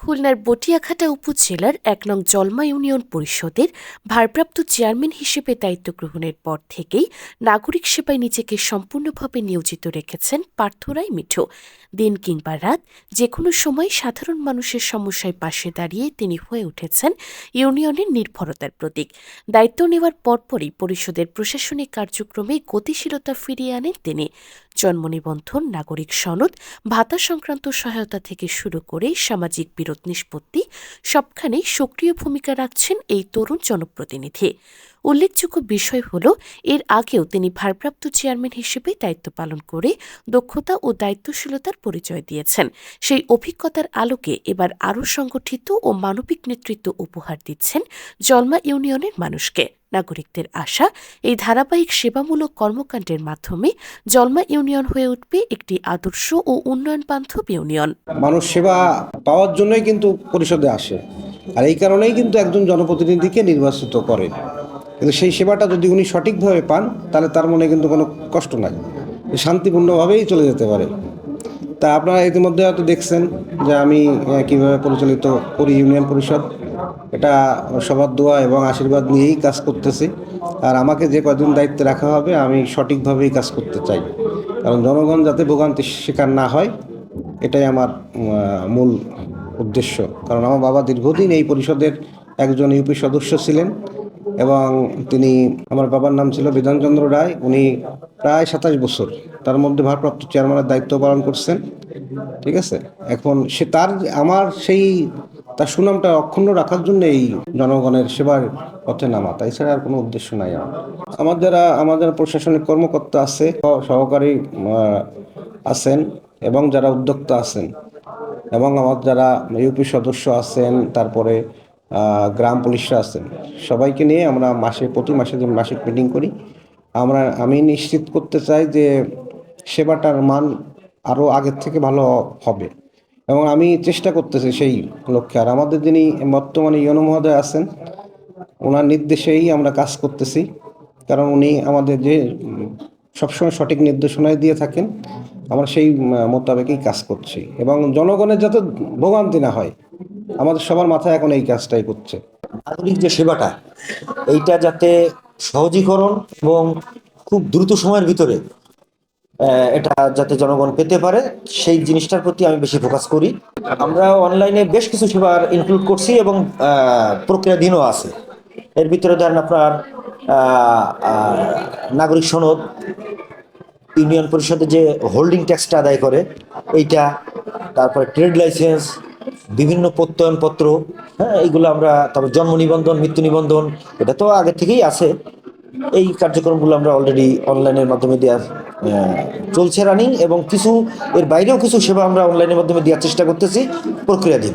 খুলনার বটিয়াঘাটা উপজেলার এক নং জলমা ইউনিয়ন পরিষদের ভারপ্রাপ্ত চেয়ারম্যান হিসেবে দায়িত্ব গ্রহণের পর থেকেই নাগরিক সেবায় নিজেকে সম্পূর্ণভাবে নিয়োজিত রেখেছেন পার্থরাই মিঠু। দিন কিংবা রাত যে কোনো সময় সাধারণ মানুষের সমস্যায় পাশে দাঁড়িয়ে তিনি হয়ে উঠেছেন ইউনিয়নের নির্ভরতার প্রতীক। দায়িত্ব নেওয়ার পরপরই পরিষদের প্রশাসনিক কার্যক্রমে গতিশীলতা ফিরিয়ে আনেন তিনি। জন্ম নিবন্ধন নাগরিক সনদ, ভাতা সংক্রান্ত সহায়তা থেকে শুরু করে সামাজিক বিরোধ নিষ্পত্তি সবখানেই সক্রিয় ভূমিকা রাখছেন এই তরুণ জনপ্রতিনিধি। উল্লেখযোগ্য বিষয় হল, এর আগেও তিনি ভারপ্রাপ্ত চেয়ারম্যান হিসেবে দায়িত্ব পালন করে দক্ষতা ও দায়িত্বশীলতার পরিচয় দিয়েছেন। সেই অভিজ্ঞতার আলোকে এবার আরও সংগঠিত ও মানবিক নেতৃত্ব উপহার দিচ্ছেন জলমা ইউনিয়নের মানুষকে। নাগরিকদের আশা এই ধারাবাহিক সেবামূলক কর্মকাণ্ডের মাধ্যমে জলমা ইউনিয়ন হয়ে উঠবে একটি আদর্শ ও উন্নয়ন বান্ধব ইউনিয়ন। মানুষ সেবা পাওয়ার জন্যই কিন্তু পরিষদে আসে। আর এই কারণেই কিন্তু একজন জনপ্রতিনিধিকে নির্বাচিত করেন। কিন্তু সেই সেবাটা যদি উনি সঠিকভাবে পান, তাহলে তার মনে কিন্তু কোনো কষ্ট নাই। শান্তিপূর্ণভাবেই চলে যেতে পারে। তা আপনারা ইতিমধ্যে হয়তো দেখছেন যে আমি কীভাবে পরিচালিত করি ইউনিয়ন পরিষদ। এটা সবার দোয়া এবং আশীর্বাদ নিয়েই কাজ করতেছি। আর আমাকে যে কদিন দায়িত্বে রাখা হবে, আমি সঠিকভাবেই কাজ করতে চাই। কারণ জনগণ যাতে ভোগান্তির শিকার না হয়, এটাই আমার মূল উদ্দেশ্য। কারণ আমার বাবা দীর্ঘদিন এই পরিষদের একজন ইউপি সদস্য ছিলেন এবং তিনি, আমার বাবার নাম ছিল বিধানচন্দ্র রায়। উনি প্রায় সাতাশ বছর তার মধ্যে ভারপ্রাপ্ত চেয়ারম্যানের দায়িত্ব পালন করছেন। ঠিক আছে? এখন সে তার, আমার সেই তার সুনামটা অক্ষুণ্ণ রাখার জন্য এই জনগণের সেবার পথে নামা, তাই ছাড়া আর কোনো উদ্দেশ্য নাই আমার। আমার যারা আমাদের প্রশাসনিক কর্মকর্তা আছে, সহকারী আছেন এবং যারা উদ্যোক্তা আছেন এবং আমার যারা ইউপি সদস্য আছেন, তারপরে গ্রাম পুলিশরা আছেন, সবাইকে নিয়ে আমরা মাসে, প্রতি মাসে যে মাসিক মিটিং করি, আমরা, আমি নিশ্চিত করতে চাই যে সেবাটার মান আরও আগের থেকে ভালো হবে। এবং আমি চেষ্টা করতেছি সেই লক্ষ্যে। আর আমাদের যিনি বর্তমানে ইয়নো মহোদয় আছেন, ওনার নির্দেশেই আমরা কাজ করতেছি। কারণ উনি আমাদের যে সবসময় সঠিক নির্দেশনায় দিয়ে থাকেন, আমরা সেই মোতাবেকই কাজ করছি। এবং জনগণের যাতে ভোগান্তি না হয়, আমাদের সবার মাথায় এখন এই কাজটাই করছে। আধুনিক যে সেবাটা, এইটা যাতে সহজীকরণ এবং খুব দ্রুত সময়ের ভিতরে এটা যাতে জনগণ পেতে পারে, সেই জিনিসটার প্রতি আমি বেশি ফোকাস করি। আমরা অনলাইনে বেশ কিছু সেবার ইনক্লুড করছি এবং প্রক্রিয়াধীনও আছে। এর ভিতরে ধরেন আপনার নাগরিক সনদ, ইউনিয়ন পরিষদে যে হোল্ডিং ট্যাক্সটা আদায় করে, এইটা, তারপরে ট্রেড লাইসেন্স বিভিন্ন প্রত্যয়নপত্র হ্যাঁ এইগুলো আমরা, তারপর জন্ম নিবন্ধন, মৃত্যু নিবন্ধন, এটা তো আগে থেকেই আছে। এই কার্যক্রমগুলো আমরা অলরেডি অনলাইনের মাধ্যমে দেওয়ার চলছে রানিং এবং কিছু, এর বাইরেও কিছু সেবা আমরা অনলাইনের মাধ্যমে দেওয়ার চেষ্টা করতেছি। প্রক্রিয়াধীন